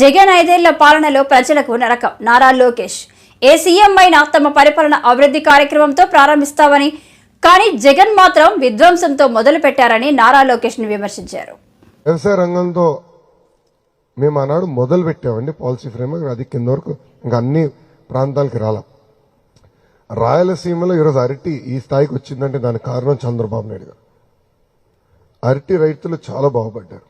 జగన్ ఐదేళ్ళ పాలనలో ప్రజలకు నరకం. నారా లోకేష్. ఏ సీఎం అయినా తమ పరిపాలన అభివృద్ధి కార్యక్రమంతో ప్రారంభిస్తామని కానీ జగన్ మాత్రం విధ్వంసంతో మొదలు పెట్టారని నారా లోకేష్ని విమర్శించారు. వ్యవసాయ రంగంతో మేము ఆనాడు మొదలు పెట్టామండి పాలసీ ఫ్రేమ్వర్క్. అది కింద వరకు ఇంకా అన్ని ప్రాంతాలకి రాలా. రాయలసీమలో ఈరోజు అరటి ఈ స్థాయికి వచ్చిందంటే దానికి కారణం చంద్రబాబు నాయుడు గారు. అరటి రైతులు చాలా బాగుపడ్డారు.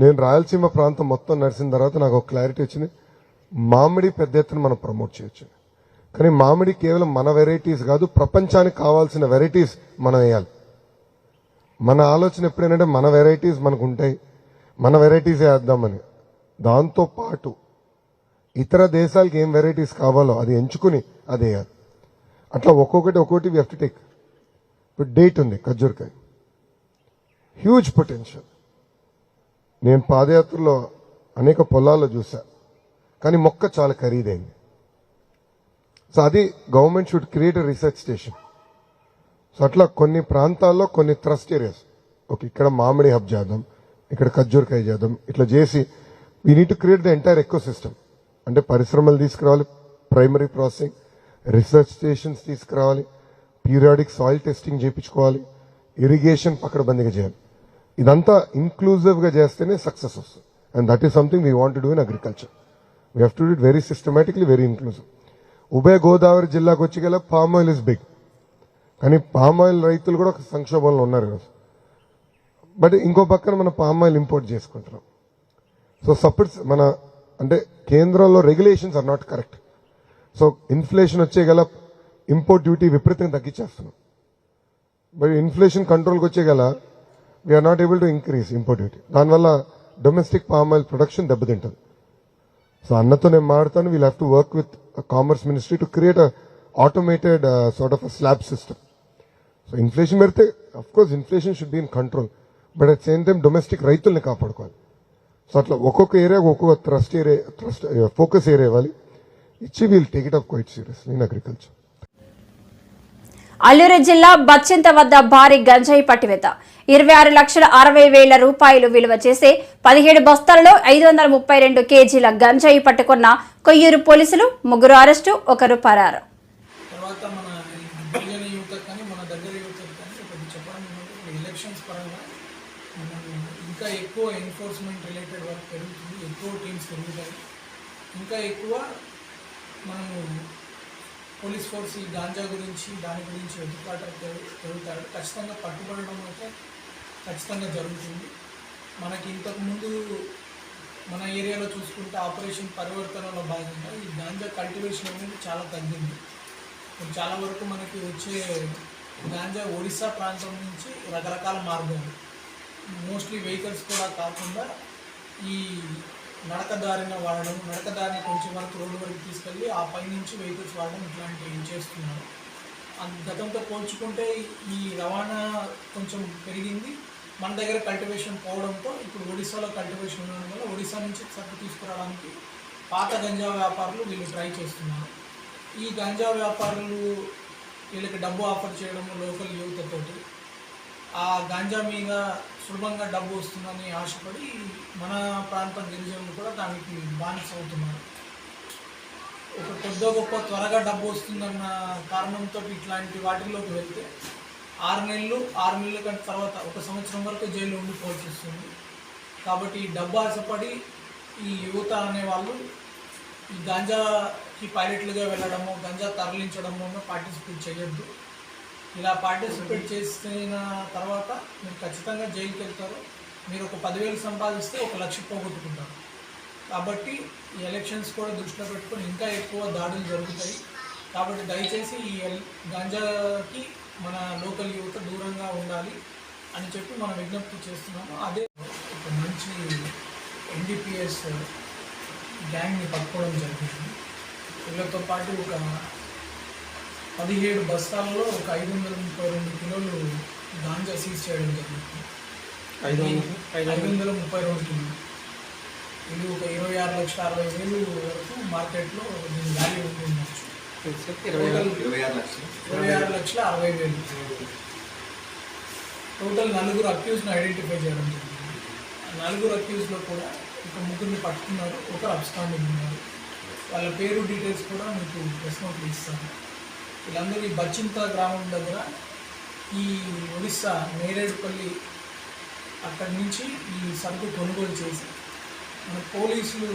నేను రాయలసీమ ప్రాంతం మొత్తం నడిచిన తర్వాత నాకు ఒక క్లారిటీ వచ్చింది. మామిడి పెద్ద ఎత్తున మనం ప్రమోట్ చేయొచ్చు. కానీ మామిడి కేవలం మన వెరైటీస్ కాదు ప్రపంచానికి కావాల్సిన వెరైటీస్ మనం వేయాలి. మన ఆలోచన ఎప్పుడైనా మన వెరైటీస్ మనకు ఉంటాయి. మన వెరైటీస్ వేద్దామని. దాంతో పాటు ఇతర దేశాలకి ఏం వెరైటీస్ కావాలో అది ఎంచుకుని అది వేయాలి. అట్లా ఒక్కొక్కటి ఒక్కొక్కటి వి హెవ్ టు టేక్ ఇప్పుడు డేట్ ఉంది ఖర్జూర్కాయ. హ్యూజ్ పొటెన్షియల్ నేను పాదయాత్రలో అనేక పొలాల్లో చూసా కానీ మొక్క చాలా ఖరీదైంది. సో అది government should create research station so అట్లా కొన్ని ప్రాంతాల్లో కొన్ని ట్రస్ట్ ఏరియాస్ ఓకే ఇక్కడ మామిడి హబ్ చేద్దాం ఇక్కడ ఖర్జూరకాయ చేద్దాం ఇట్లా చేసి we need to create the entire ecosystem అంటే పరిశ్రమలు తీసుకురావాలి ప్రైమరీ ప్రాసెసింగ్ రీసెర్చ్ స్టేషన్స్ తీసుకురావాలి పీరియాడిక్ సాయిల్ టెస్టింగ్ చేయించుకోవాలి ఇరిగేషన్ పకడ్బందీగా చేయాలి. ఇదంతా ఇంక్లూజివ్గా చేస్తేనే సక్సెస్ వస్తుంది. And that is something we want do in agriculture we have to do it very systematically very inclusive ఉభయ గోదావరి జిల్లాకు వచ్చి గల పామ్ ఆయిల్ ఇస్ బిగ్ కానీ పామ్ ఆయిల్ రైతులు కూడా ఒక సంక్షోభంలో ఉన్నారు ఈరోజు. బట్ ఇంకో పక్కన మనం పామ్ ఆయిల్ ఇంపోర్ట్ చేసుకుంటున్నాం. సో సపరేట్ మన అంటే కేంద్రంలో regulations are not correct so inflation వచ్చే గల ఇంపోర్ట్ డ్యూటీ విపరీతంగా తగ్గించేస్తున్నాం. బట్ ఇన్ఫ్లేషన్ కంట్రోల్కి వచ్చే గల we're not able to increase import duty దానివల్ల డొమెస్టిక్ పామ్ ఆయిల్ ప్రొడక్షన్ దెబ్బతింటుంది. సో అన్నతో నేను మాడతాను we'll have to work with commerce ministry to create automated sort of uh slab system so inflation పెడితే of course inflation should be in control but at same time domestic రైతుల్ని కాపాడుకోవాలి. So అట్లా ఒక్కొక్క area ఒక్కొక్క trust area trust focus area ఇవ్వాలి ఇచ్చి we'll take it up quite serious in agriculture Alluri జిల్లా బచ్చింత వద్ద భారీ గంజాయి పట్టివేత. ఇరవై ఆరు లక్షల అరవై వేల రూపాయలు విలువ చేసే పదిహేడు బస్తాలలో ఐదు వందల ముప్పై రెండు కేజీల గంజాయి పట్టుకున్న కొయ్యూరు పోలీసులు ముగ్గురు అరెస్టు ఒకరు పరారు. ఇంకా ఎక్కువ ఎన్ఫోర్స్మెంట్ రిలేటెడ్ వర్క్ పెరుగుతుంది ఎక్కువ టీమ్స్ పెరుగుతాయి. ఇంకా ఎక్కువ మనము పోలీస్ ఫోర్స్ ఈ గాంజా గురించి దాని గురించి వెతుకాట పెరుగుతారు ఖచ్చితంగా పట్టుబడడం అయితే ఖచ్చితంగా జరుగుతుంది. మనకి ఇంతకుముందు మన ఏరియాలో చూసుకుంటే ఆపరేషన్ పరివర్తనలో భాగంగా ఈ గాంజా కల్టివేషన్ అనేది చాలా తగ్గింది. చాలా వరకు మనకి వచ్చే గాంజా ఒడిశా ప్రాంతం నుంచి రకరకాల మార్గాలు. మోస్ట్లీ వెహికల్స్ కూడా కాకుండా ఈ నడక దారిన వాడడం నడకదారిని కొంచెం వరకు రోడ్డు వరకు తీసుకెళ్ళి ఆ పై నుంచి వెహికల్స్ వాడడం ఇట్లాంటివి చేస్తున్నారు. గతంతో పోల్చుకుంటే ఈ రవాణా కొంచెం పెరిగింది. మన దగ్గర కల్టివేషన్ పోవడంతో ఇప్పుడు ఒడిశాలో కల్టివేషన్ ఉండడం వల్ల ఒడిశా నుంచి సరుకు తీసుకురావడానికి పాత గంజా వ్యాపారులు వీళ్ళు ట్రై చేస్తున్నారు. ఈ గంజా వ్యాపారులు వీళ్ళకి డబ్బు ఆఫర్ చేయడం లోకల్ యువతతోటి ఆ గాంజా మీద సులభంగా డబ్బు వస్తుందని ఆశపడి మన ప్రాంత గిరిజనులు కూడా దానికి బానిస అవుతున్నారు ఒక కొద్ది గొప్ప త్వరగా డబ్బు వస్తుందన్న కారణంతో ఇట్లాంటి వాటిల్లోకి వెళ్తే ఆరు నెలలు ఆరు నెలల కంటే తర్వాత ఒక సంవత్సరం వరకు జైలు ఉండిపోవాల్సి వస్తుంది. కాబట్టి ఈ డబ్బు ఆశపడి ఈ యువత అనేవాళ్ళు ఈ గంజాకి పైలట్లుగా వెళ్ళడము గంజా తరలించడము పార్టిసిపేట్ చేయొద్దు. ఇలా పార్టిసిపేట్ చేసిన తర్వాత మీరు ఖచ్చితంగా జైలుకి వెళ్తారు. మీరు ఒక పదివేలు సంపాదిస్తే ఒక లక్ష పోగొట్టుకుంటారు. కాబట్టి ఈ ఎలక్షన్స్ కూడా దృష్టిలో పెట్టుకొని ఇంకా ఎక్కువ దాడులు జరుగుతాయి. కాబట్టి దయచేసి ఈ ఎల్ మన లోకల్ యువత దూరంగా ఉండాలి అని చెప్పి మనం విజ్ఞప్తి చేస్తున్నాము. అదే ఒక మంచి ఎన్డీపీఎస్ గ్యాంగ్ని పట్టుకోవడం జరిగింది. వీళ్ళతో పాటు ఒక పదిహేడు బస్తాల్లో ఒక ఐదు వందల ముప్పై రెండు కిలోలు గాంజా సీజ్ చేయడం జరిగింది. ఐదు వందలు ఐదు వందల ముప్పై రెండు కిలోలు ఇది ఒక ఇరవై ఆరు లక్షల అరవై వేలు వరకు మార్కెట్లో దీని వాల్యూ ఉండి ఉండొచ్చు ఇరవై ఆరు లక్షలు. ఇరవై ఆరు లక్షల అరవై వేలు. టోటల్ నలుగురు అక్యూస్ని ఐడెంటిఫై చేయడం జరిగింది. ఆ నలుగురు అక్యూస్లో కూడా ఒక ముగ్గురిని పట్టుకున్నారు ఒకరు అబ్స్టాండింగ్ ఉన్నారు. వాళ్ళ పేరు డీటెయిల్స్ కూడా మీకు ప్రెస్ నోట్లు ఇస్తాను. వీళ్ళందరూ ఈ బచ్చింత గ్రామం దగ్గర ఈ ఒడిస్సా నేరేడుపల్లి అక్కడి నుంచి ఈ సరుకు కొనుగోలు చేసి మన పోలీసులు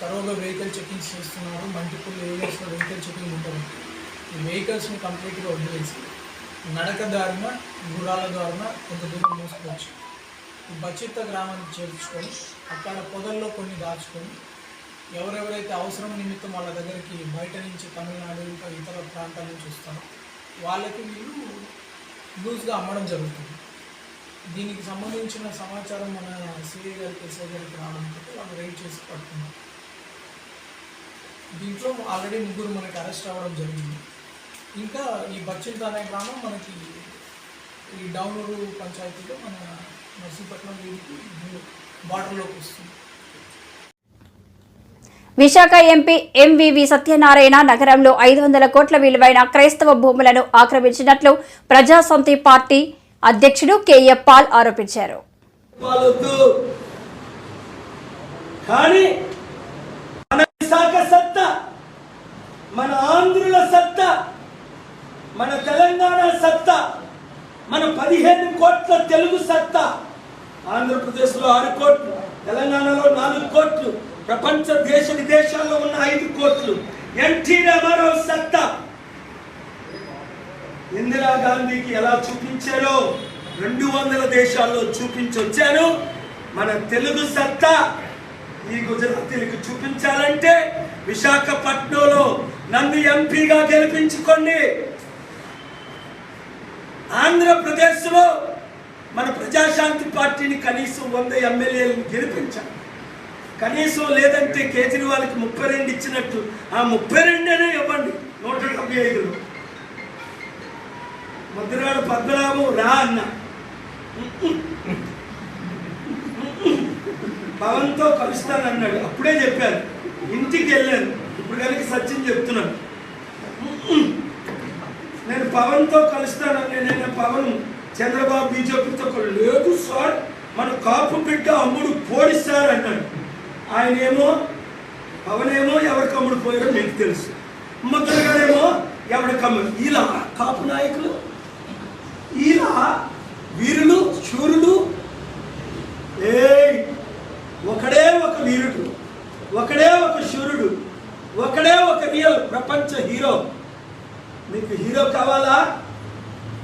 తరోగా వెహికల్ చెకింగ్స్ చేస్తున్నారు. మల్టిపుల్ ఏరియాస్లో వెహికల్ చెకింగ్ ఉంటుంది. ఈ వెహికల్స్ని కంప్లీట్గా వదిలేసి నడక దారిన గుర్రాల దారిన కొంత దూరం మోసుకోవచ్చు ఈ బచిత్త గ్రామానికి చేర్చుకొని అక్కడ పొదల్లో కొన్ని దాచుకొని ఎవరెవరైతే అవసరం నిమిత్తం వాళ్ళ దగ్గరికి బయట నుంచి తమిళనాడు ఇంకా ఇతర ప్రాంతాల నుంచి వస్తారో వాళ్ళకి వీళ్ళు లూజ్గా అమ్మడం జరుగుతుంది. దీనికి సంబంధించిన సమాచారం మన సిఐ గారికి ఎస్ఐ గారికి రావడంతో వాళ్ళు రైడ్ చేసి పడుతున్నారు దీంట్లో ఆల్రెడీ ముగ్గురు మనకి అరెస్ట్ అవ్వడం జరిగింది. ఇంకా ఈ బచ్చింత అనే గ్రామం మనకి ఈ డౌనూరు పంచాయతీలో మన నర్సీపట్నం వీధికి బార్డర్లోకి వస్తుంది. విశాఖ ఎంపీ ఎంవివి సత్యనారాయణ నగరంలో ఐదు వందల కోట్ల విలువైన క్రైస్తవ భూములను ఆక్రమించినట్లు ప్రజాసంతి పార్టీ అధ్యక్షుడు కేఎఫ్ పాల్ ఆరోపించారు. మన ఆంధ్రుల సత్తా మన తెలంగాణ సత్తా మన పదిహేను కోట్ల తెలుగు సత్తా ఆంధ్రప్రదేశ్లో ఆరు కోట్లు తెలంగాణలో నాలుగు కోట్లు ప్రపంచ దేశ విదేశాల్లో ఉన్న ఐదు కోట్లు. ఎన్టీ రామారావు సత్తా. ఇందిరాగాంధీకి ఎలా చూపించారో రెండు వందల దేశాల్లో చూపించొచ్చారు మన తెలుగు సత్తా ఈ గుజరాతీలకు చూపించాలంటే విశాఖపట్నంలో నన్ను ఎంపీగా గెలిపించుకోండి. ఆంధ్రప్రదేశ్లో మన ప్రజాశాంతి పార్టీని కనీసం వంద ఎమ్మెల్యేలను గెలిపించాలి. కనీసం లేదంటే కేజ్రీవాల్కి ముప్పై రెండు ఇచ్చినట్టు. ఆ ముప్పై రెండేనే ఇవ్వండి. నూట డెబ్బై ఐదులో. ముద్రగాడు పద్మనాభం రా అన్న. పవన్తో కలుస్తానన్నాడు అప్పుడే చెప్పాను ఇంటికి వెళ్ళాను. ఇప్పుడు కనుక సత్యం చెప్తున్నాను. నేను పవన్తో కలుస్తానని నేను పవన్ చంద్రబాబు బీజేపీతో లేదు సార్ మన కాపు బిడ్డ అమ్ముడు పోడిస్తారు అన్నాడు. ఆయన ఏమో పవనేమో ఎవరి కమ్ముడు పోయారో మీకు తెలుసు. ముద్రగాడేమో ఎవరి కమ్ముడు. ఇలా కాపు నాయకులు ఇలా వీరులు శూరులు. ఏయ్ ఒకడే ఒక వీరుడు ఒకడే ఒక శూరుడు ఒకడే ఒక రియల్ ప్రపంచ హీరో. మీకు హీరో కావాలా?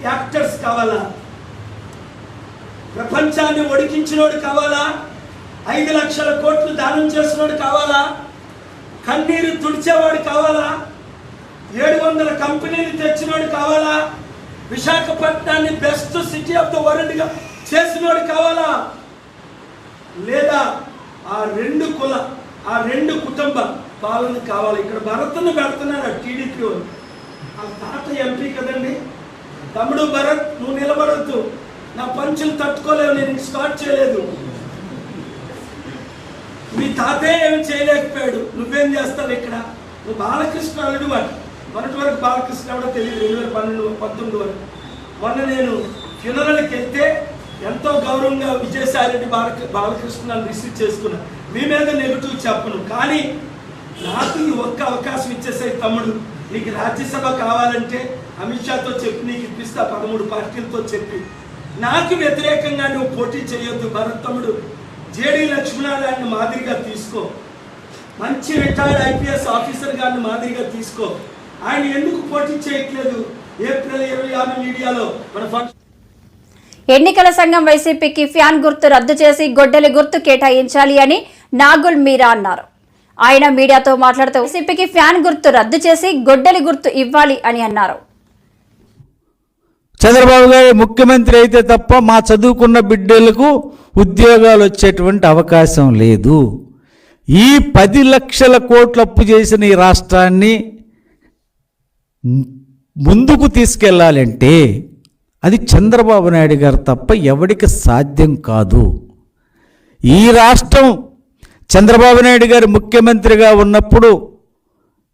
యాక్టర్స్ కావాలా? ప్రపంచాన్ని ఒడికించినోడు కావాలా? ఐదు లక్షల కోట్లు దానం చేసినవాడు కావాలా? కన్నీరు తుడిచేవాడు కావాలా? ఏడు వందల కంపెనీలు తెచ్చినోడు కావాలా? విశాఖపట్నాన్ని బెస్ట్ సిటీ ఆఫ్ ద వరల్డ్గా చేసినోడు కావాలా? లేదా ఆ రెండు కుల ఆ రెండు కుటుంబ పాలన కావాలి. ఇక్కడ భరత్ను పెడుతున్నారు ఆ టీడీపీ వాళ్ళు. ఆ తాత ఎంపీ కదండి? తమ్ముడు భరత్ నువ్వు నిలబడద్దు. నా పంచులు తట్టుకోలేవు నేను స్టార్ట్ చేయలేదు. మీ తాతయ్య ఏమి చేయలేకపోయాడు. నువ్వేం చేస్తావు ఇక్కడ? నువ్వు బాలకృష్ణ అల్లుడు వాడు. మొన్నటి వరకు బాలకృష్ణ కూడా తెలియదు. రెండు వేల పన్నెండు పంతొమ్మిది వరకు. మొన్న నేను ఫ్యూనరల్కి వెళ్తే ఎంతో గౌరవంగా విజయసాయిరెడ్డి బాలక బాలకృష్ణ రిసీవ్ చేసుకున్నా. మీ మీద నెగిటివ్ చెప్పను. కానీ నాకు ఈ ఒక్క అవకాశం ఇచ్చేసాయి తమ్ముడు నీకు రాజ్యసభ కావాలంటే అమిత్ షాతో చెప్పి నీకు ఇప్పిస్తా పదమూడు పార్టీలతో చెప్పి. నాకు వ్యతిరేకంగా నువ్వు పోటీ చేయొద్దు భరత్ తమ్ముడు. జేడి లక్ష్మణారాయణ మాదిరిగా తీసుకో. మంచి రిటైర్డ్ ఐపీఎస్ ఆఫీసర్ గారిని మాదిరిగా తీసుకో. ఆయన ఎందుకు పోటీ చేయట్లేదు? ఏప్రిల్ ఇరవై ఆరు మీడియాలో మన ఫంక్షన్ ఎన్నికల సంఘం వైసీపీకి ఫ్యాన్ గుర్తు రద్దు చేసి గొడ్డలి గుర్తు కేటాయించాలి అని నాగుల్ మీరా అన్నారు. ఆయన మీడియాతో మాట్లాడుతూ వైసీపీకి ఫ్యాన్ గుర్తు రద్దు చేసి గొడ్డలి గుర్తు ఇవ్వాలి అని అన్నారు. చంద్రబాబు గారు ముఖ్యమంత్రి అయితే తప్ప మా చదువుకున్న బిడ్డలకు ఉద్యోగాలు వచ్చేటువంటి అవకాశం లేదు. ఈ పది లక్షల కోట్లు అప్పు చేసిన ఈ రాష్ట్రాన్ని ముందుకు తీసుకెళ్ళాలంటే అది చంద్రబాబు నాయుడు గారు తప్ప ఎవడికి సాధ్యం కాదు. ఈ రాష్ట్రం చంద్రబాబు నాయుడు గారు ముఖ్యమంత్రిగా ఉన్నప్పుడు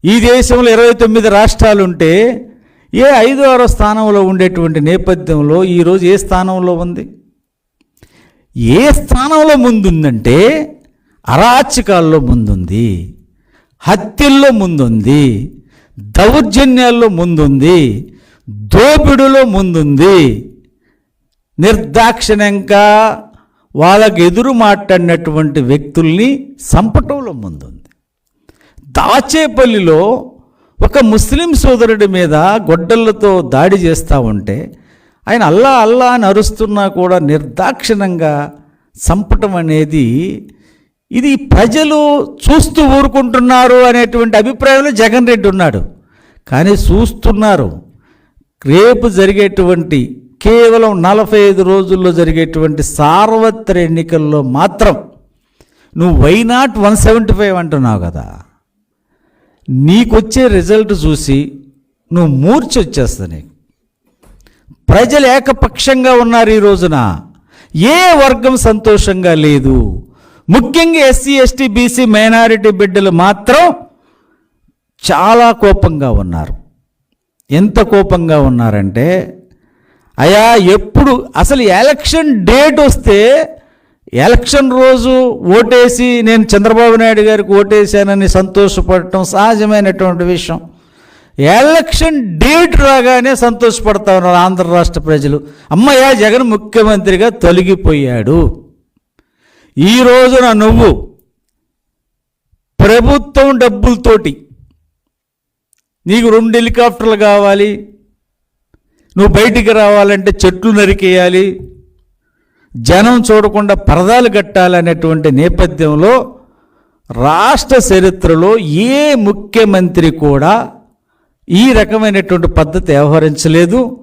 ఈ దేశంలో ఇరవై తొమ్మిది రాష్ట్రాలు ఉంటే ఏ ఐదో ఆరో స్థానంలో ఉండేటువంటి నేపథ్యంలో ఈరోజు ఏ స్థానంలో ఉంది? ఏ స్థానంలో ముందుందంటే అరాచకాల్లో ముందుంది హత్యల్లో ముందుంది దౌర్జన్యాల్లో ముందుంది దోపిడులో ముందుంది. నిర్దాక్షిణ్యంగా వాళ్ళకు ఎదురు మాట్లాడినటువంటి వ్యక్తుల్ని సంపటంలో ముందుంది. దాచేపల్లిలో ఒక ముస్లిం సోదరుడి మీద గొడ్డళ్ళతో దాడి చేస్తూ ఉంటే ఆయన అల్లా అల్లా అని అరుస్తున్నా కూడా నిర్దాక్షిణంగా చంపటం అనేది ఇది ప్రజలు చూస్తూ ఊరుకుంటున్నారు అనేటువంటి అభిప్రాయంలో జగన్ రెడ్డి ఉన్నాడు. కానీ చూస్తున్నారు. రేపు జరిగేటువంటి కేవలం నలభై ఐదు రోజుల్లో జరిగేటువంటి సార్వత్ర ఎన్నికల్లో మాత్రం నువ్వు why not one seventy five అంటున్నావు కదా. నీకొచ్చే రిజల్ట్ చూసి నువ్వు మూర్చి వచ్చేస్తా నీకు. ప్రజలు ఏకపక్షంగా ఉన్నారు ఈ రోజున. ఏ వర్గం సంతోషంగా లేదు. ముఖ్యంగా ఎస్సీ ఎస్టీ బీసీ మైనారిటీ బిడ్డలు మాత్రం చాలా కోపంగా ఉన్నారు. ఎంత కోపంగా ఉన్నారంటే అయా ఎప్పుడు అసలు ఎలక్షన్ డేట్ వస్తే ఎలక్షన్ రోజు ఓటేసి నేను చంద్రబాబు నాయుడు గారికి ఓటేశానని సంతోషపడటం సహజమైనటువంటి విషయం. ఎలక్షన్ డేట్ రాగానే సంతోషపడతా ఉన్నారు ఆంధ్ర రాష్ట్ర ప్రజలు. అమ్మయ్య జగన్ ముఖ్యమంత్రిగా తొలగిపోయాడు. ఈ రోజున నువ్వు ప్రభుత్వం డబ్బులతోటి నీకు రెండు హెలికాప్టర్లు కావాలి నువ్వు బయటికి రావాలంటే చెట్లు నరికేయాలి జనం చూడకుండా పరదాలు కట్టాలనేటువంటి నేపథ్యంలో రాష్ట్ర చరిత్రలో ఏ ముఖ్యమంత్రి కూడా ఈ రకమైనటువంటి పద్ధతి వ్యవహరించలేదు.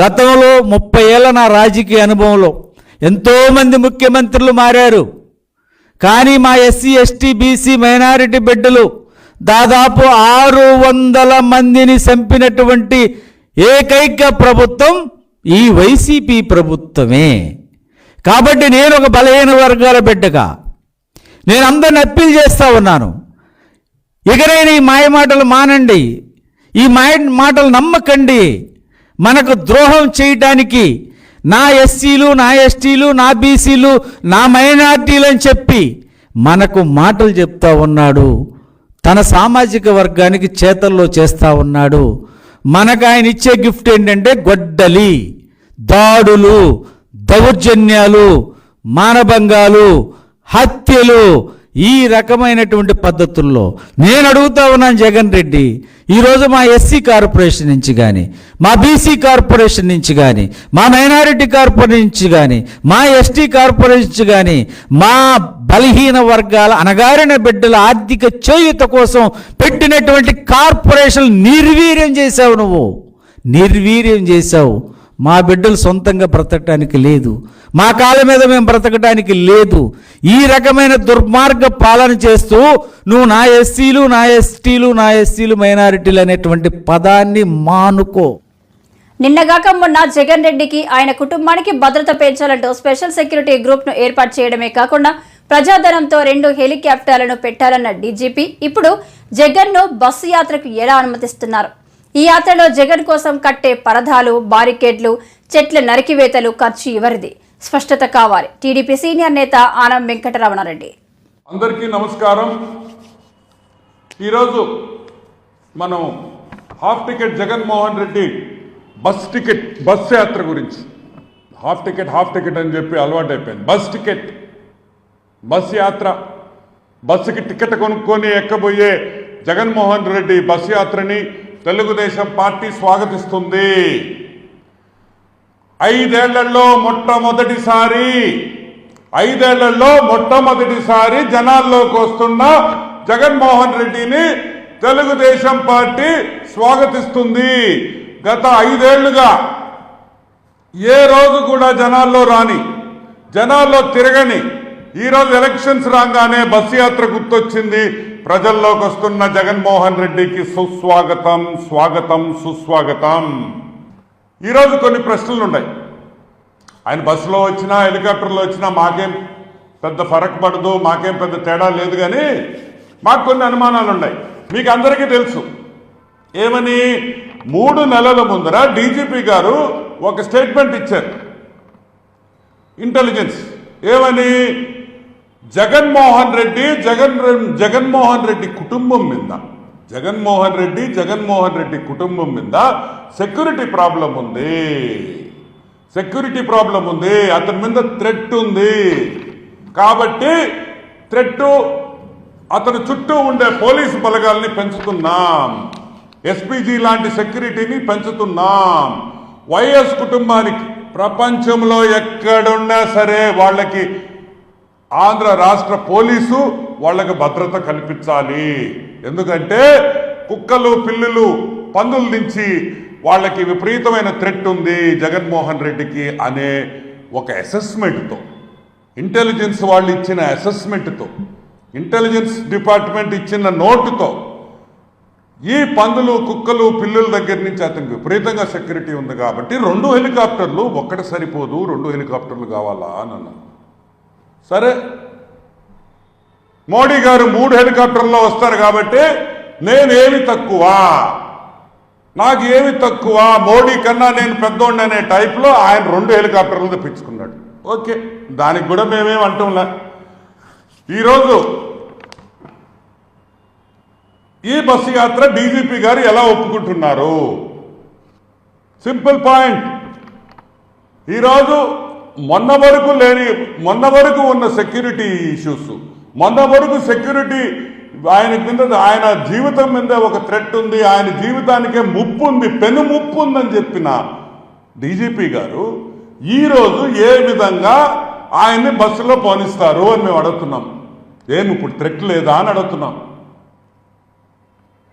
గతంలో ముప్పై ఏళ్ళ నా రాజకీయ అనుభవంలో ఎంతోమంది ముఖ్యమంత్రులు మారారు. కానీ మా ఎస్సీ ఎస్టీ బీసీ మైనారిటీ బిడ్డలు దాదాపు ఆరు వందల మందిని చంపినటువంటి ఏకైక ప్రభుత్వం ఈ వైసీపీ ప్రభుత్వమే. కాబట్టి నేను ఒక బలహీన వర్గాల బిడ్డగా నేను అందరిని అప్పీల్ చేస్తూ ఉన్నాను. ఎగరైన ఈ మాయమాటలు మానండి. ఈ మాటలు నమ్మకండి. మనకు ద్రోహం చేయటానికి నా ఎస్సీలు నా ఎస్టీలు నా బీసీలు నా మైనార్టీలు అని చెప్పి మనకు మాటలు చెప్తా ఉన్నాడు. తన సామాజిక వర్గానికి చేతల్లో చేస్తూ ఉన్నాడు. మనకు ఆయన ఇచ్చే గిఫ్ట్ ఏంటంటే గొడ్డలి దాడులు దౌర్జన్యాలు మానభంగాలు హత్యలు ఈ రకమైనటువంటి పద్ధతుల్లో నేను అడుగుతా ఉన్నాను జగన్ రెడ్డి ఈరోజు మా ఎస్సీ కార్పొరేషన్ నుంచి కానీ మా బీసీ కార్పొరేషన్ నుంచి కానీ మా మైనారిటీ కార్పొరేషన్ నుంచి కానీ మా ఎస్టీ కార్పొరేషన్ నుంచి కానీ మా బలహీన వర్గాల అనగారిన బిడ్డల ఆర్థిక చేయుత కోసం పెట్టినటువంటి కార్పొరేషన్ నిర్వీర్యం చేశావు నువ్వు. నిర్వీర్యం చేశావు. మా బిడ్డలు సొంతంగా బ్రతకటానికి లేదు. మా కాళ్ళ మీద మేము బ్రతకటానికి లేదు. ఈ రకమైన దుర్మార్గ పాలన చేస్తూ నువ్వు నా ఎస్సీలు నా ఎస్టీలు నా ఎస్సీలు మైనారిటీలు అనేటువంటి పదాన్ని మానుకో. నిన్నగాక మొన్న జగన్ రెడ్డికి ఆయన కుటుంబానికి భద్రత పెంచాలంటూ స్పెషల్ సెక్యూరిటీ గ్రూప్ను ఏర్పాటు చేయడమే కాకుండా ప్రజాధనంతో రెండు హెలికాప్టర్లను పెట్టాలన్న డీజీపీ ఇప్పుడు జగన్ను బస్సు యాత్రకు ఎలా అనుమతిస్తున్నారు? ఈ యాత్రలో జగన్ కోసం కట్టే పరదాలు బారికేడ్లు చెట్ల నరికివేతలు ఖర్చు ఎవరిది? స్పష్టత కావాలి. టీడీపీ సీనియర్ నేత ఆనం వెంకటరమణారెడ్డి. అందరికీ నమస్కారం. ఈరోజు మనం half ticket Jaganmohan Reddy bus ticket bus యాత్ర గురించి. హాఫ్ టికెట్ హాఫ్ టికెట్ అని చెప్పి అలవాటు అయిపోయింది. బస్ టికెట్ బస్ యాత్ర బస్సుకి టికెట్ కొనుక్కొని ఎక్కబోయే జగన్మోహన్ రెడ్డి బస్ యాత్రని తెలుగుదేశం పార్టీ స్వాగతిస్తుంది. ఐదేళ్ళలో మొట్టమొదటిసారి ఐదేళ్ళలో మొట్టమొదటిసారి జనాల్లోకి వస్తున్న జగన్మోహన్ రెడ్డిని తెలుగుదేశం పార్టీ స్వాగతిస్తుంది. గత ఐదేళ్ళుగా ఏ రోజు కూడా జనాల్లో రాని జనాల్లో తిరగని ఈరోజు ఎలక్షన్స్ రాగానే బస్సు యాత్ర గుర్తొచ్చింది. ప్రజల్లోకి వస్తున్న జగన్మోహన్ రెడ్డికి సుస్వాగతం స్వాగతం సుస్వాగతం. ఈరోజు కొన్ని ప్రశ్నలు ఉన్నాయి ఆయన బస్సులో వచ్చినా హెలికాప్టర్లో వచ్చినా మాకేం పెద్ద ఫరక్ పడదు మాకేం పెద్ద తేడా లేదు కానీ మాకు కొన్ని అనుమానాలు ఉన్నాయి మీకు అందరికీ తెలుసు. ఏమని? మూడు నెలల ముందర డీజీపీ గారు ఒక స్టేట్మెంట్ ఇచ్చారు. ఇంటెలిజెన్స్. ఏమని? జగన్మోహన్ రెడ్డి జగన్ జగన్మోహన్ రెడ్డి కుటుంబం మీద జగన్మోహన్ రెడ్డి జగన్మోహన్ రెడ్డి కుటుంబం మీద సెక్యూరిటీ ప్రాబ్లం ఉంది. సెక్యూరిటీ ప్రాబ్లం ఉంది. అతని మీద థ్రెట్ ఉంది. కాబట్టి థ్రెట్ అతని చుట్టూ ఉండే పోలీసు బలగాల్ని పెంచుతున్నాం. ఎస్పీజీ లాంటి సెక్యూరిటీని పెంచుతున్నాం. వైఎస్ కుటుంబానికి ప్రపంచంలో ఎక్కడున్నా సరే వాళ్ళకి ఆంధ్ర రాష్ట్ర పోలీసు వాళ్ళకి భద్రత కల్పించాలి. ఎందుకంటే కుక్కలు పిల్లులు పందుల నుంచి వాళ్ళకి విపరీతమైన థ్రెట్ ఉంది జగన్మోహన్ రెడ్డికి అనే ఒక అసెస్మెంట్తో ఇంటెలిజెన్స్ వాళ్ళు ఇచ్చిన అసెస్మెంట్తో ఇంటెలిజెన్స్ డిపార్ట్మెంట్ ఇచ్చిన నోటుతో ఈ పందులు కుక్కలు పిల్లుల దగ్గర నుంచి అతనికి విపరీతంగా సెక్యూరిటీ ఉంది కాబట్టి రెండు హెలికాప్టర్లు ఒక్కటి సరిపోదు రెండు హెలికాప్టర్లు కావాలా అని అన్నాను. సరే. మోడీ గారు మూడు హెలికాప్టర్లో వస్తారు కాబట్టి నేనేమి తక్కువ? నాకు ఏమి తక్కువ? మోడీ కన్నా నేను పెద్దోండి అనే టైప్లో ఆయన రెండు హెలికాప్టర్లు తెప్పించుకున్నాడు. ఓకే. దానికి కూడా మేమేం అంటున్నా ఈరోజు ఈ బస్సు యాత్ర డీజీపీ గారు ఎలా ఒప్పుకుంటున్నారు? Simple point. ఈరోజు మొన్న వరకు లేని మొన్న వరకు ఉన్న సెక్యూరిటీ ఇష్యూస్ మొన్న వరకు సెక్యూరిటీ ఆయన కింద ఆయన జీవితం మీద ఒక థ్రెట్ ఉంది ఆయన జీవితానికే ముప్పు ఉంది పెను ముప్పు ఉందని చెప్పిన డీజీపీ గారు ఈరోజు ఏ విధంగా ఆయన్ని బస్సులో పోనిస్తారు అని మేము అడుగుతున్నాం. ఏమి ఇప్పుడు థ్రెట్ లేదా అని అడుగుతున్నాం.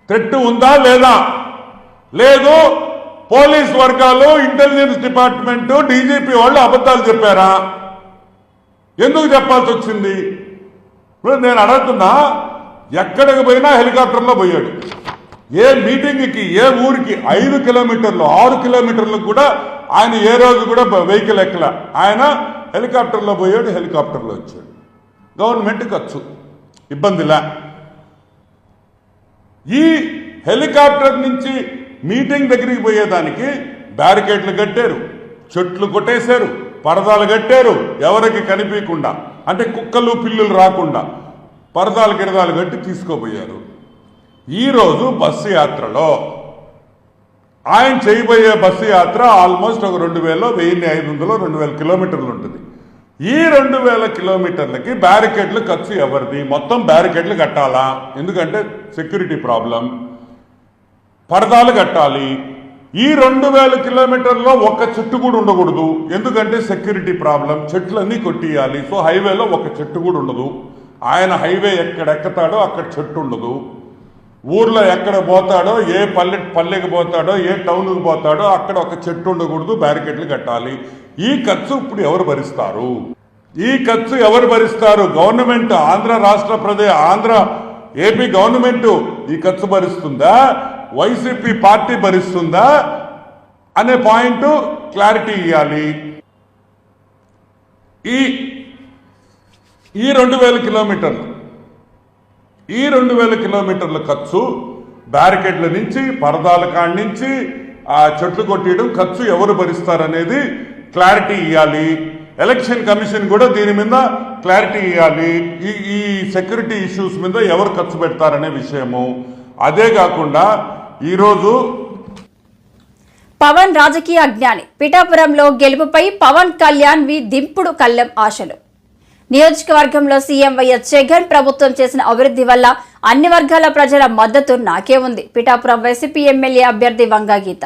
థ్రెట్ ఉందా లేదా? లేదు పోలీస్ వర్గాలు ఇంటెలిజెన్స్ డిపార్ట్మెంట్ డీజీపీ వాళ్ళు అబద్ధాలు చెప్పారా? ఎందుకు చెప్పాల్సి వచ్చింది? ఇప్పుడు నేను అడుగుతున్నా ఎక్కడికి పోయినా హెలికాప్టర్లో పోయాడు. ఏ మీటింగ్కి ఏ ఊరికి ఐదు కిలోమీటర్లు ఆరు కిలోమీటర్లకు కూడా ఆయన ఏ రోజు కూడా వెహికల్ ఎక్కల. ఆయన హెలికాప్టర్లో పోయాడు హెలికాప్టర్లో వచ్చాడు. గవర్నమెంట్ ఖర్చు ఇబ్బందిలా. ఈ హెలికాప్టర్ నుంచి మీటింగ్ దగ్గరికి పోయేదానికి బ్యారికేడ్లు కట్టారు చెట్లు కొట్టేశారు పరదాలు కట్టారు ఎవరికి కనిపించకుండా అంటే కుక్కలు పిల్లులు రాకుండా పరదాలు గిరదాలు కట్టి తీసుకోపోయారు. ఈరోజు బస్సు యాత్రలో ఆయన చేయబోయే బస్సు యాత్ర ఆల్మోస్ట్ ఒక రెండు వేల వెయ్యి ఐదు వందలు రెండు వేల కిలోమీటర్లు ఉంటుంది. ఈ రెండు వేల కిలోమీటర్లకి బ్యారికేడ్లు ఖర్చు ఎవరిది? మొత్తం బ్యారికేడ్లు కట్టాలా? ఎందుకంటే సెక్యూరిటీ ప్రాబ్లం పరదాలు కట్టాలి. ఈ రెండు వేల కిలోమీటర్లో ఒక్క చెట్టు కూడా ఉండకూడదు. ఎందుకంటే సెక్యూరిటీ ప్రాబ్లం చెట్లన్నీ కొట్టియాలి. సో హైవేలో ఒక చెట్టు కూడా ఉండదు. ఆయన హైవే ఎక్కడ ఎక్కుతాడో అక్కడ చెట్టు ఉండదు. ఊర్లో ఎక్కడ పోతాడో ఏ పల్లె పల్లెకి పోతాడో ఏ టౌన్కి పోతాడో అక్కడ ఒక చెట్టు ఉండకూడదు బ్యారికేడ్లు కట్టాలి. ఈ ఖర్చు ఇప్పుడు ఎవరు భరిస్తారు? ఈ ఖర్చు ఎవరు భరిస్తారు? గవర్నమెంట్ ఆంధ్ర రాష్ట్ర ప్రదేశ్ ఆంధ్ర ఏపీ గవర్నమెంట్ ఈ ఖర్చు భరిస్తుందా? వైసీపీ పార్టీ భరిస్తుందా అనే పాయింట్ క్లారిటీ ఇవ్వాలి ఈ ఈ రెండు వేల కిలోమీటర్లు ఈ రెండు వేల కిలోమీటర్ల ఖర్చు బ్యారికేడ్ల నుంచి పరదాల కాడి నుంచి ఆ చెట్లు కొట్టేయడం ఖర్చు ఎవరు భరిస్తారనేది క్లారిటీ ఇవ్వాలి ఎలక్షన్ కమిషన్ కూడా దీని మీద క్లారిటీ ఇవ్వాలి ఈ ఈ సెక్యూరిటీ ఇష్యూస్ మీద ఎవరు ఖర్చు పెడతారనే విషయము. అదే కాకుండా ఈరోజు పవన్ రాజకీయ అజ్ఞాని. పిఠాపురంలో గెలుపుపై పవన్ కళ్యాణ్ వి దింపుడు కళ్ళెం ఆశలు. నియోజకవర్గంలో సీఎం వైఎస్ జగన్ ప్రభుత్వం చేసిన అభివృద్ధి వల్ల అన్ని వర్గాల ప్రజల మద్దతు నాకే ఉంది. పిఠాపురం వైసీపీ ఎమ్మెల్యే అభ్యర్థి వంగా గీత.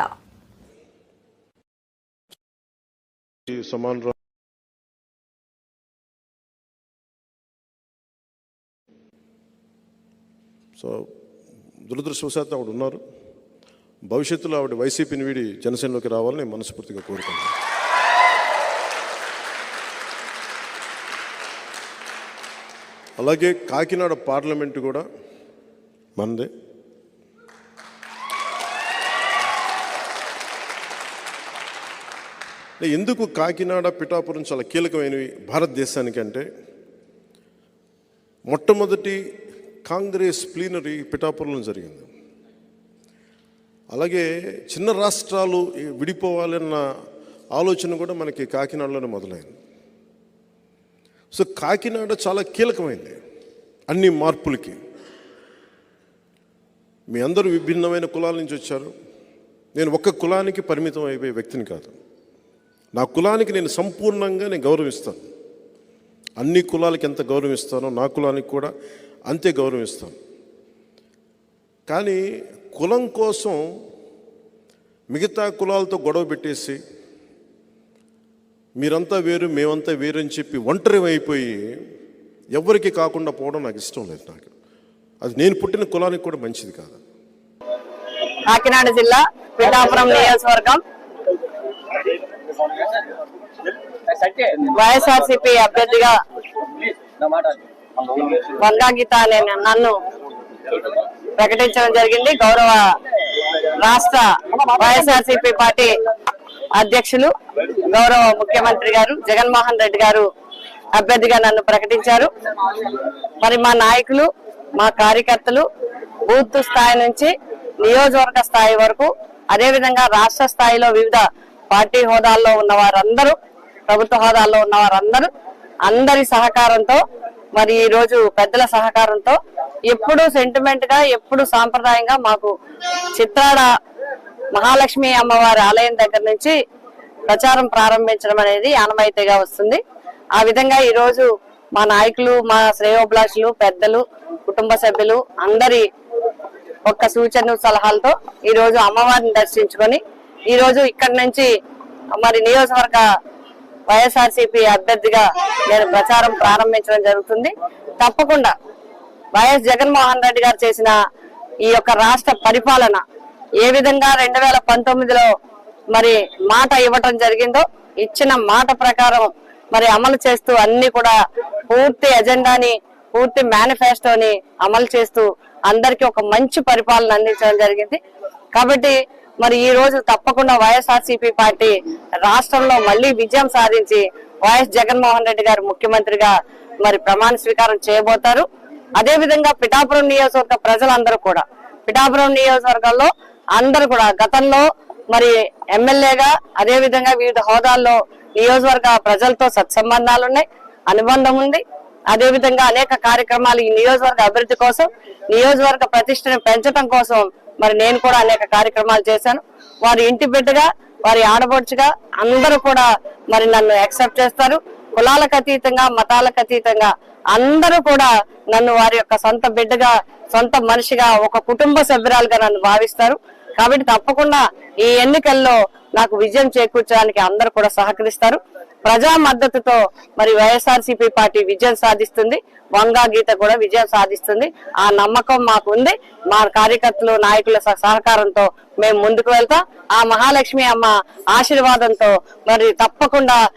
సో దురదృష్టవశాత్తు ఆవిడ ఉన్నారు. భవిష్యత్తులో ఆవిడ వైసీపీని వీడి జనసేనలోకి రావాలని మనస్ఫూర్తిగా కోరుకుంటున్నాను. అలాగే కాకినాడ పార్లమెంటు కూడా మనదే. ఎందుకు కాకినాడ పిఠాపురం చాలా కీలకమైనవి భారతదేశానికి అంటే మొట్టమొదటి కాంగ్రెస్ ప్లీనరీ పిఠాపురంలో జరిగింది. అలాగే చిన్న రాష్ట్రాలు విడిపోవాలన్న ఆలోచన కూడా మనకి కాకినాడలోనే మొదలైంది. సో కాకినాడ చాలా కీలకమైంది అన్ని మార్పులకి. మీ అందరూ విభిన్నమైన కులాల నుంచి వచ్చారు. నేను ఒక్క కులానికి పరిమితం అయిపోయే వ్యక్తిని కాదు. నా కులానికి నేను సంపూర్ణంగా నేను గౌరవిస్తాను. అన్ని కులాలకి ఎంత గౌరవిస్తానో నా కులానికి కూడా అంతే గౌరవిస్తాను. కానీ కులం కోసం మిగతా కులాలతో గొడవ పెట్టేసి మీరంతా వేరు మేమంతా వేరు అని చెప్పి ఒంటరి అయిపోయి ఎవరికి కాకుండా పోవడం నాకు ఇష్టం లేదు నాకు. అది నేను పుట్టిన కులానికి కూడా మంచిది కాదు. కాకినాడ జిల్లా పిఠాపురం నియోజకవర్గం. వైఎస్ఆర్సీపీ అభ్యర్థిగా వంగా గీత అనే నన్ను ప్రకటించడం జరిగింది. గౌరవ రాష్ట్ర వైఎస్ఆర్సీపీ పార్టీ అధ్యక్షులు గౌరవ ముఖ్యమంత్రి గారు జగన్మోహన్ రెడ్డి గారు అభ్యర్థిగా నన్ను ప్రకటించారు. మరి మా నాయకులు మా కార్యకర్తలు బూత్ స్థాయి నుంచి నియోజకవర్గ స్థాయి వరకు అదేవిధంగా రాష్ట్ర స్థాయిలో వివిధ పార్టీ హోదాల్లో ఉన్న వారందరూ ప్రభుత్వ హోదాల్లో ఉన్న వారందరూ అందరి సహకారంతో మరి ఈ రోజు పెద్దల సహకారంతో ఎప్పుడు సెంటిమెంట్గా ఎప్పుడు సాంప్రదాయంగా మాకు చిత్రాడ మహాలక్ష్మి అమ్మవారి ఆలయం దగ్గర నుంచి ప్రచారం ప్రారంభించడం అనేది ఆనవాయితీగా వస్తుంది. ఆ విధంగా ఈ రోజు మా నాయకులు మా శ్రేయోభిలాషులు పెద్దలు కుటుంబ సభ్యులు అందరి ఒక్క సూచన సలహాలతో ఈ రోజు అమ్మవారిని దర్శించుకొని ఈ రోజు ఇక్కడి నుంచి మరి నియోజకవర్గ వైఎస్ఆర్సీపీ అభ్యర్థిగా నేను ప్రచారం ప్రారంభించడం జరుగుతుంది. తప్పకుండా వైఎస్ జగన్మోహన్ రెడ్డి గారు చేసిన ఈ యొక్క రాష్ట్ర పరిపాలన ఏ విధంగా రెండు వేల పంతొమ్మిదిలో మరి మాట ఇవ్వటం జరిగిందో ఇచ్చిన మాట ప్రకారం మరి అమలు చేస్తూ అన్ని కూడా పూర్తి ఎజెండాని పూర్తి మేనిఫెస్టోని అమలు చేస్తూ అందరికీ ఒక మంచి పరిపాలన అందించడం జరిగింది. కాబట్టి మరి ఈ రోజు తప్పకుండా వైఎస్ఆర్సీపీ పార్టీ రాష్ట్రంలో మళ్ళీ విజయం సాధించి వైఎస్ జగన్మోహన్ రెడ్డి గారు ముఖ్యమంత్రిగా మరి ప్రమాణ స్వీకారం చేయబోతారు. అదే విధంగా పిఠాపురం నియోజకవర్గ ప్రజలందరూ కూడా పిఠాపురం నియోజకవర్గంలో అందరూ కూడా గతంలో మరి ఎమ్మెల్యేగా అదే విధంగా వివిధ హోదాల్లో నియోజకవర్గ ప్రజలతో సత్సంబంధాలు ఉన్నాయి అనుబంధం ఉంది. అదే విధంగా అనేక కార్యక్రమాలు ఈ నియోజకవర్గ అభివృద్ధి కోసం నియోజకవర్గ ప్రతిష్టను పెంచడం కోసం మరి నేను కూడా అనేక కార్యక్రమాలు చేశాను. వారి ఇంటి బిడ్డగా వారి ఆడపడుచుగా అందరూ కూడా మరి నన్ను యాక్సెప్ట్ చేస్తారు. కులాలకు అతీతంగా మతాలకు అతీతంగా అందరూ కూడా నన్ను వారి యొక్క సొంత బిడ్డగా సొంత మనిషిగా ఒక కుటుంబ సభ్యురాలుగా నన్ను భావిస్తారు. కాబట్టి తప్పకుండా ఈ ఎన్నికల్లో నాకు విజయం చేకూర్చడానికి అందరూ కూడా సహకరిస్తారు. ప్రజా మద్దతుతో మరి వైఎస్ఆర్సీపీ పార్టీ విజయం సాధిస్తుంది. వంగా గీత కూడా విజయం సాధిస్తుంది. ఆ నమ్మకం మాకు ఉంది. మా కార్యకర్తలు నాయకుల సహ- సహకారంతో మేము ముందుకు వెళ్తాం. ఆ మహాలక్ష్మి అమ్మ ఆశీర్వాదంతో మరి తప్పకుండా